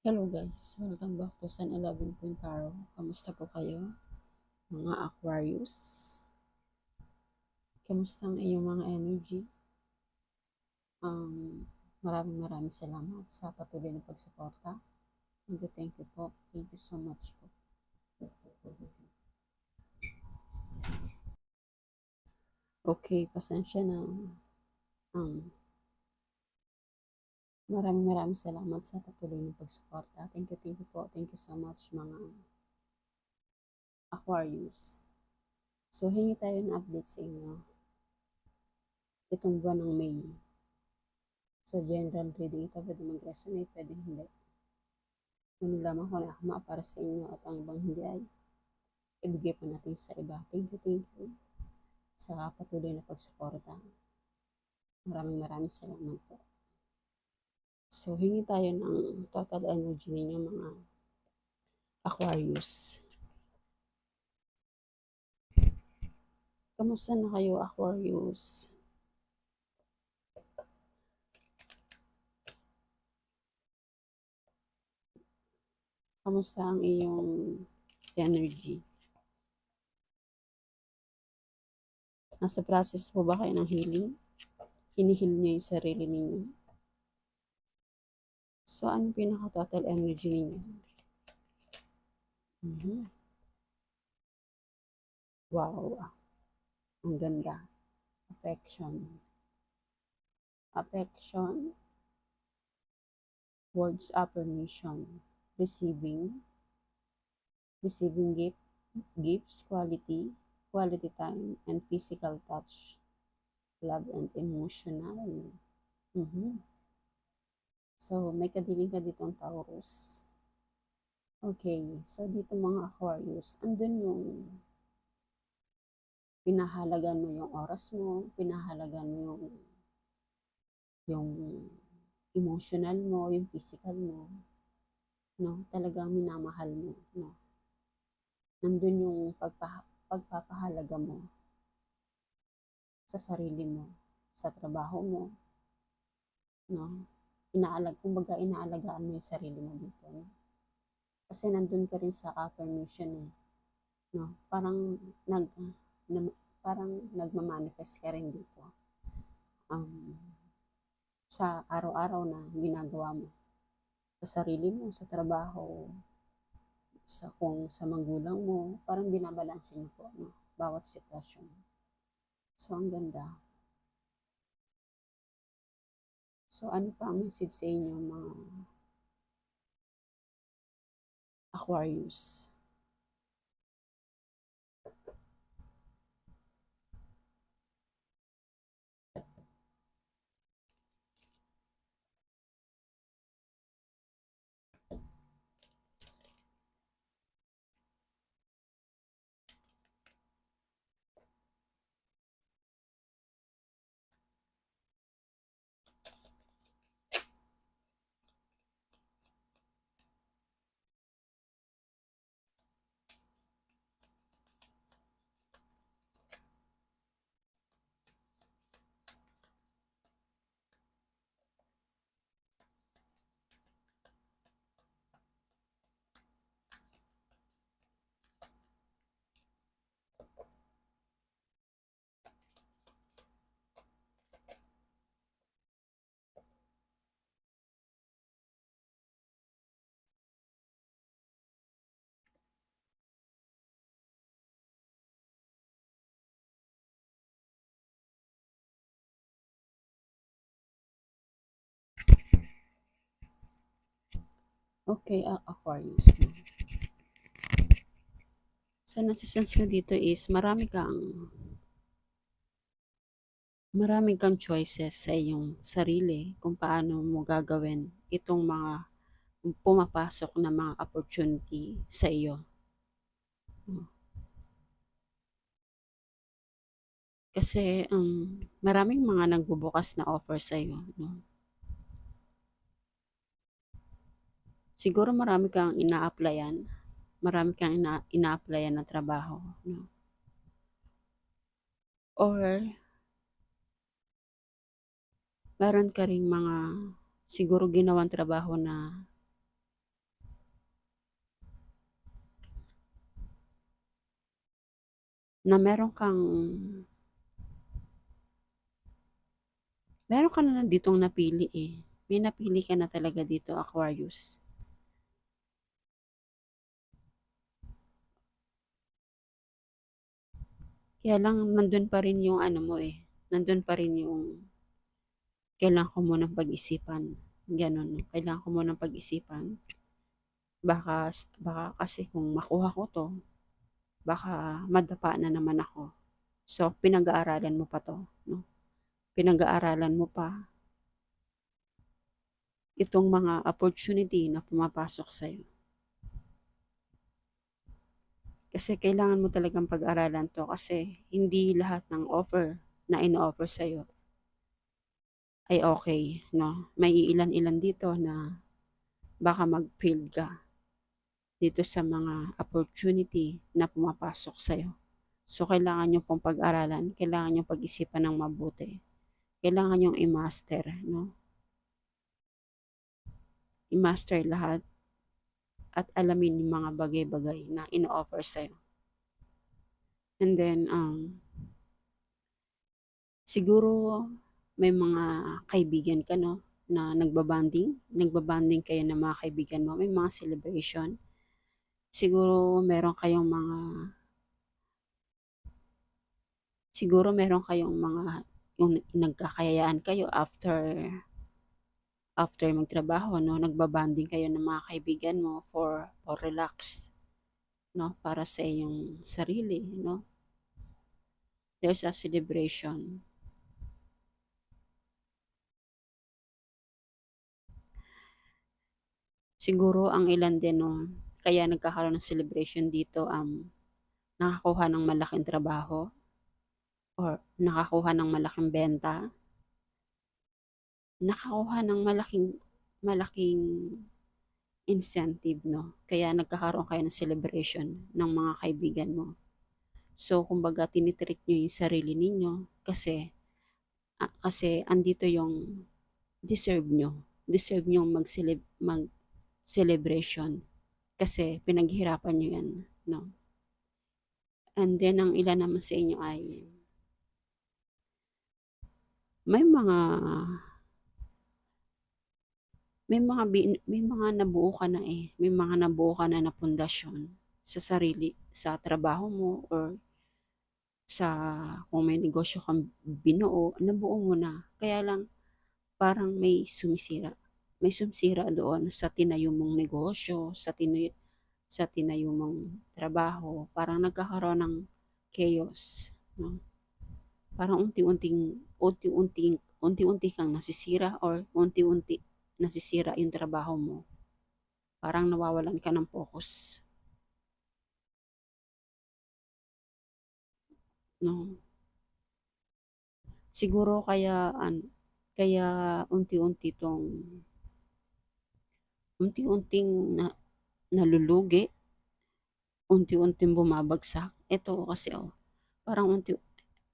Hello guys, welcome back to San 11 Point Tarot. Kamusta po kayo? Mga Aquarius. Kamusta ang iyong mga energy? Um, maraming maraming salamat sa patuloy na pagsuporta. Thank you, thank you po. Thank you so much po. Okay, pasensya na. Um, Maraming maraming salamat sa patuloy ng pagsuporta. Thank you, thank you po. Thank you so much mga Aquarius. So, hingi tayo ng update sa inyo. Itong buwan ng May. So, general reading ito. Pwede mag-resonate, pwede hindi. Kung lamang ko na akma para sa inyo at ang ibang hindi ay ibigay po natin sa iba. Thank you, thank you sa patuloy na pagsuporta. Maraming maraming salamat po. So, hingi tayo ng total energy ninyo mga Aquarius. Kamusta na kayo, Aquarius? Kamusta ang iyong energy? Nasa process po ba kayo ng healing? Hinihil niyo yung sarili ninyo? So, ano pinaka-total energy ninyo? Mhm. Wow. Ang ganda. Affection. Affection. Words affirmation. Receiving. Receiving gift, gifts, quality, quality time, and physical touch. Love and emotional. Mhm. So, may kadiling ka ditong Taurus. Okay, so dito mga Aquarius, andun yung pinahalagan mo yung oras mo, pinahalagan mo yung yung emotional mo, yung physical mo, no? Talagang minamahal mo, no? Nandun yung pagpa, pagpapahalaga mo sa sarili mo, sa trabaho mo, no? Inaalag, kumbaga inaalagaan mo yung sarili mo dito, no? Kasi nandun ka rin sa affirmation eh, no? Parang nag, na, parang nagmamanifest ka rin dito. Um, sa araw-araw na ginagawa mo sa sarili mo, sa trabaho, sa kung sa magulang mo, parang binabalanse mo po, no? Bawat sitwasyon. So, ang ganda. So, ano pa ang message sa inyo, mga Aquarius? Okay, uh, Aquarius. Sa nasisense ko dito is marami kang marami kang choices sa iyong sarili kung paano mo gagawin itong mga pumapasok na mga opportunity sa iyo. Kasi um, maraming mga nagbubukas na offer sa iyo. No? siguro marami kang ina-applyan, marami kang ina- ina-applyan na trabaho, no? Or, meron ka rin mga siguro ginawang trabaho na na meron kang meron ka na ditong napili eh. May napili ka na talaga dito, Aquarius. Kaya lang, nandun pa rin yung ano mo eh. Nandun pa rin yung kailangan ko munang pag-isipan. Ganon. no? Kailangan ko munang pag-isipan. Baka, baka kasi kung makuha ko to, baka madapa na naman ako. So, pinag-aaralan mo pa to. No? Pinag-aaralan mo pa itong mga opportunity na pumapasok sa'yo. Kasi kailangan mo talagang pag-aralan to kasi hindi lahat ng offer na in-offer sa'yo ay okay, no? May ilan-ilan dito na baka mag-fail ka dito sa mga opportunity na pumapasok sa'yo. So, kailangan nyo pong pag-aralan, kailangan nyo pag-isipan ng mabuti. Kailangan nyo i-master, no? I-master lahat at alamin yung mga bagay-bagay na in-offer sa'yo. And then, um, siguro may mga kaibigan ka, no, na nagbabanding, nagbabanding kayo ng mga kaibigan mo, may mga celebration. Siguro meron kayong mga siguro meron kayong mga yung nagkakayaan kayo after after magtrabaho, no, nagbabanding kayo ng mga kaibigan mo for, for relax, no, para sa iyong sarili, no. There's a celebration. Siguro ang ilan din, no, kaya nagkakaroon ng celebration dito, um, nakakuha ng malaking trabaho, or nakakuha ng malaking benta, nakakuha ng malaking malaking incentive, no? Kaya nagkakaroon kayo ng celebration ng mga kaibigan mo. So, kumbaga, tinitreat nyo yung sarili ninyo kasi ah, kasi andito yung deserve nyo. Deserve nyo mag-celeb mag celebration kasi pinaghirapan nyo yan, no? And then, ang ilan naman sa inyo ay may mga may mga may mga nabuo ka na eh. May mga nabuo ka na na pundasyon sa sarili, sa trabaho mo or sa kung may negosyo kang binuo, nabuo mo na. Kaya lang parang may sumisira. May sumisira doon sa tinayo mong negosyo, sa tinayo, sa tinayo mong trabaho. Parang nagkakaroon ng chaos. No? Parang unti-unting, unti-unting, unti-unti kang nasisira or unti-unti nasisira yung trabaho mo. Parang nawawalan ka ng focus. No? Siguro kaya an kaya unti-unti tong unti-unting na, nalulugi, unti-unting bumabagsak. Ito kasi oh, parang unti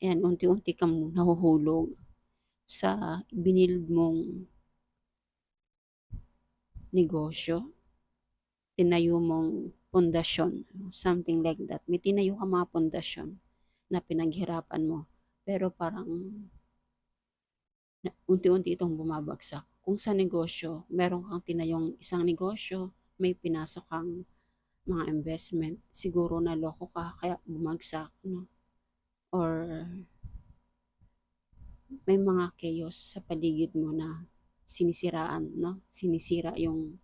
ayan, unti-unti kang nahuhulog sa binild mong negosyo, tinayo mong pundasyon, something like that. May tinayo ka mga pundasyon na pinaghirapan mo, pero parang unti-unti itong bumabagsak. Kung sa negosyo, meron kang tinayong isang negosyo, may pinasok kang mga investment, siguro na loko ka, kaya bumagsak, no? Or may mga chaos sa paligid mo na sinisiraan, no? Sinisira yung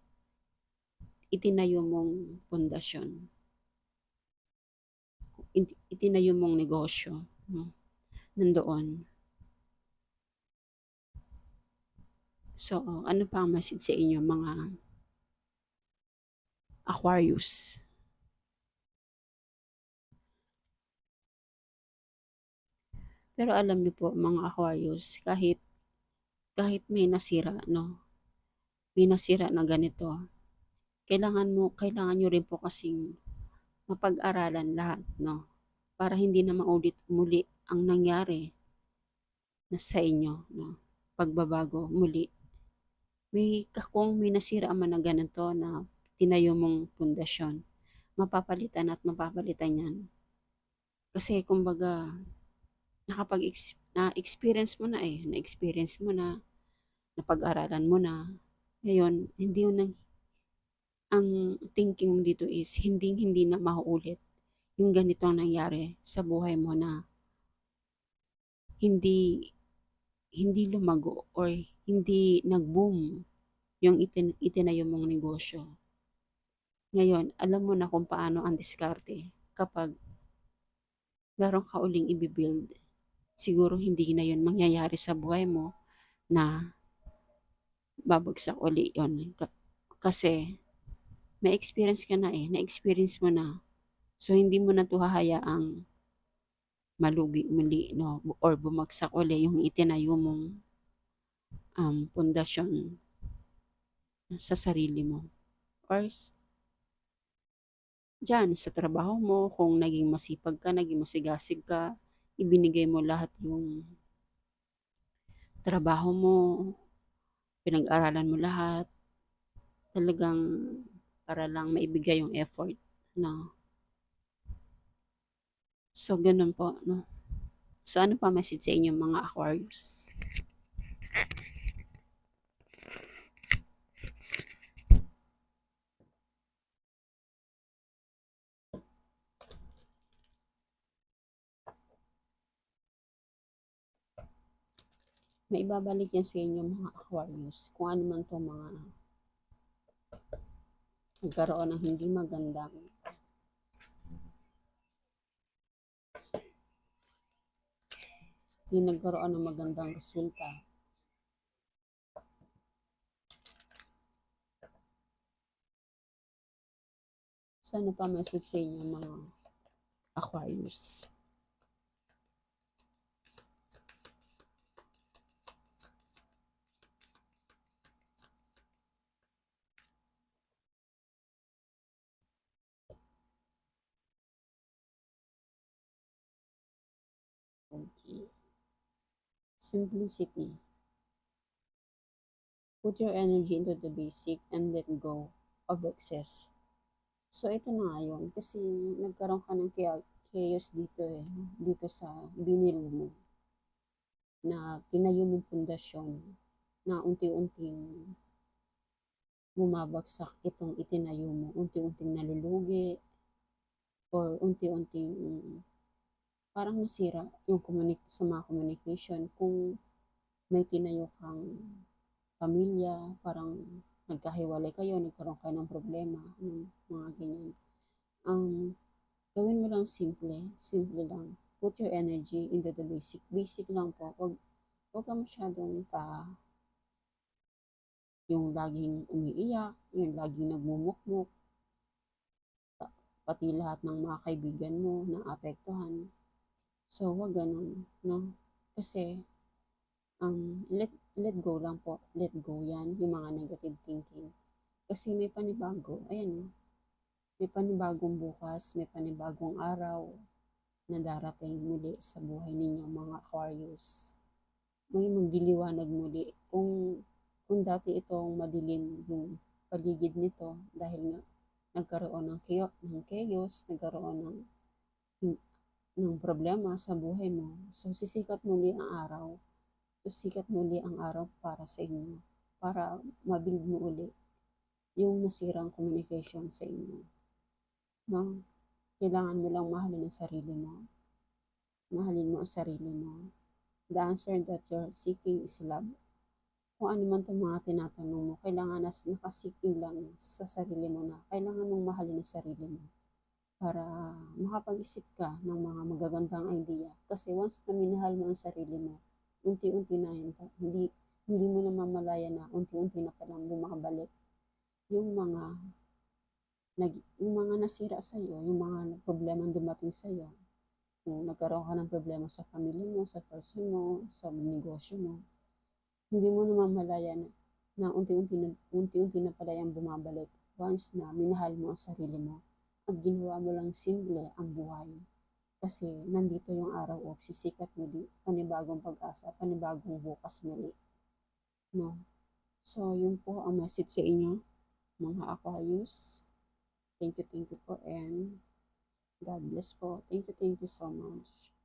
itinayo mong pundasyon. Itinayo mong negosyo, no? Nandoon. So, ano pa ang message sa inyo mga Aquarius? Pero alam niyo po mga Aquarius, kahit kahit may nasira, no? May nasira na ganito. Kailangan mo, kailangan nyo rin po kasing mapag-aralan lahat, no? Para hindi na maulit muli ang nangyari na sa inyo, no? Pagbabago muli. May kung may nasira man na ganito na tinayo mong pundasyon, mapapalitan at mapapalitan yan Kasi kumbaga, nakapag na-experience mo na eh, na-experience mo na, napag-aralan mo na. Ngayon, hindi mo nang, ang thinking mo dito is, hindi hindi na mauulit yung ganito ang nangyari sa buhay mo na hindi hindi lumago or hindi nag-boom yung itin, itinayo mong negosyo. Ngayon, alam mo na kung paano ang diskarte kapag meron ka uling ibibuild. Siguro hindi na yun mangyayari sa buhay mo na babagsak uli yun. Kasi may experience ka na eh, na-experience mo na. So hindi mo na to hahayaang malugi muli no or bumagsak uli yung itinayo mong um, pundasyon sa sarili mo or dyan sa trabaho mo kung naging masipag ka naging masigasig ka ibinigay mo lahat yung trabaho mo pinag-aralan mo lahat talagang para lang maibigay yung effort no So, ganun po, no? So, ano pa message sa inyo mga Aquarius? May ibabalik yan sa inyo mga Aquarius. Kung ano man to mga nagkaroon ng hindi magandang hindi nagkaroon ng magandang resulta. Sana pa message sa inyo mga Aquarius. Okay. Simplicity. Put your energy into the basic and let go of excess. So, ito na nga. Kasi nagkaroon ka ng chaos dito eh. Dito sa binil mo. Na tinayo mong pundasyon na unti-unting bumabagsak itong itinayo mo. Unti-unting nalulugi or unti-unting parang nasira yung communic- sa mga communication kung may tinayo kang pamilya, parang nagkahiwalay kayo, nagkaroon kayo ng problema, ng mga ganyan. Um, gawin mo lang simple, simple lang. Put your energy into the basic. Basic lang po. Wag, wag ka masyadong pa yung laging umiiyak, yung laging nagmumukmuk, pati lahat ng mga kaibigan mo na apektuhan. So, wag ganun, no? Kasi, um, let, let go lang po. Let go yan, yung mga negative thinking. Kasi may panibago, ayan, may panibagong bukas, may panibagong araw na darating muli sa buhay ninyo mga Aquarius. May magdiliwanag muli. Kung, kung dati itong madilim yung paligid nito dahil nga nagkaroon ng chaos, ng chaos nagkaroon ng ng problema sa buhay mo. So, sisikat muli ang araw. Sisikat muli ang araw para sa inyo. Para mabuild mo uli yung nasirang communication sa inyo. No? Kailangan mo lang mahalin ang sarili mo. Mahalin mo ang sarili mo. The answer that you're seeking is love. Kung ano man itong mga tinatanong mo, kailangan na nakasiking lang sa sarili mo na kailangan mong mahalin ang sarili mo para makapag-isip ka ng mga magagandang idea. Kasi once na minahal mo ang sarili mo, unti-unti na yun. Hindi, hindi mo na mamalaya na unti-unti na palang bumabalik yung mga nag, yung mga nasira sa iyo, yung mga problema dumating sa iyo. Kung nagkaroon ka ng problema sa pamilya mo, sa person mo, sa negosyo mo, hindi mo na mamalaya na, na unti-unti na, unti-unti na pala yung bumabalik once na minahal mo ang sarili mo at ginawa mo lang simple ang buhay. Kasi nandito yung araw of sisikat muli, panibagong pag-asa, panibagong bukas muli. No? So, yun po ang message sa inyo, mga Aquarius. Thank you, thank you po, and God bless po. Thank you, thank you so much.